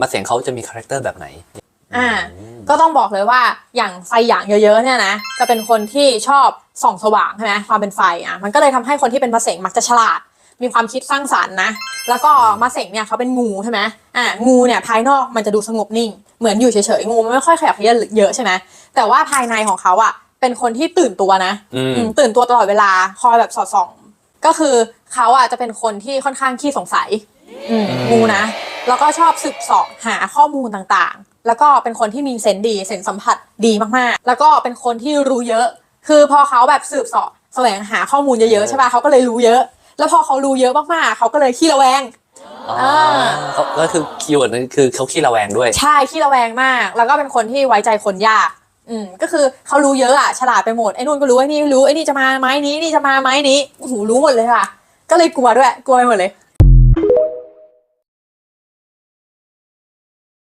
มาเสียงเขาจะมีคาแรคเตอร์แบบไหน อ่า ก็ต้องบอกเลยว่าอย่างไฟอย่างเยอะๆเนี่ยนะจะเป็นคนที่ชอบส่องสว่างใช่ไหมความเป็นไฟอะมันก็เลยทำให้คนที่เป็นมะเสงมักจะฉลาด มีความคิดสร้างสรรค์นะแล้วก็มะเสงเนี่ยเขาเป็นงูใช่ไหมอ่างูเนี่ยภายนอกมันจะดูสงบนิ่ง เหมือนอยู่เฉยๆงูมันไม่ค่อยขยับเขยื้อนเยอะใช่ไหมแต่ว่าภายในของเขาอะเป็นคนที่ตื่นตัวนะอืมอืมตื่นตัวตลอดเวลาคอยแบบสอดส่อง ก็คือเขาอะจะเป็นคนที่ค่อนข้างขี้สงสัยอืมงูนะ แล้วก็ชอบสืบเสอบหาข้อมูลต่างๆ แล้วก็เป็นคนที่มีเซนส์ดีเซนส์สัมผัสดีมากๆ แล้วก็เป็นคนที่รู้เยอะ คือพอเขาแบบสืบเสอบแสวงหาข้อมูลเยอะๆใช่ป่ะเขาก็เลยรู้เยอะ แล้วพอเขารู้เยอะมากๆเขาก็เลยขี้ระแวงอ๋อเขาก็คือคีย์เวิร์ดนั้นคือเขาขี้ระแวงด้วย ใช่ขี้ระแวงมาก แล้วก็เป็นคนที่ไว้ใจคนยากอืมก็คือเขารู้เยอะอะฉลาดไปหมดไอ้นู่นก็รู้ไอ้นี่รู้ไอ้นี่จะมาไม้นี้นี่จะมาไม้นี้โอ้โหรู้หมดเลยค่ะ ก็เลยกลัวด้วยกลัวไปหมดเลย